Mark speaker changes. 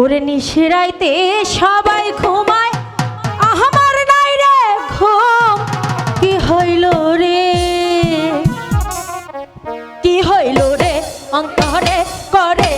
Speaker 1: ওরে নিশিরাইতে সবাই ঘুমায়। আমার নাই রে ঘুম, কি হইল রে? কি হইল রে? অন্তরে করে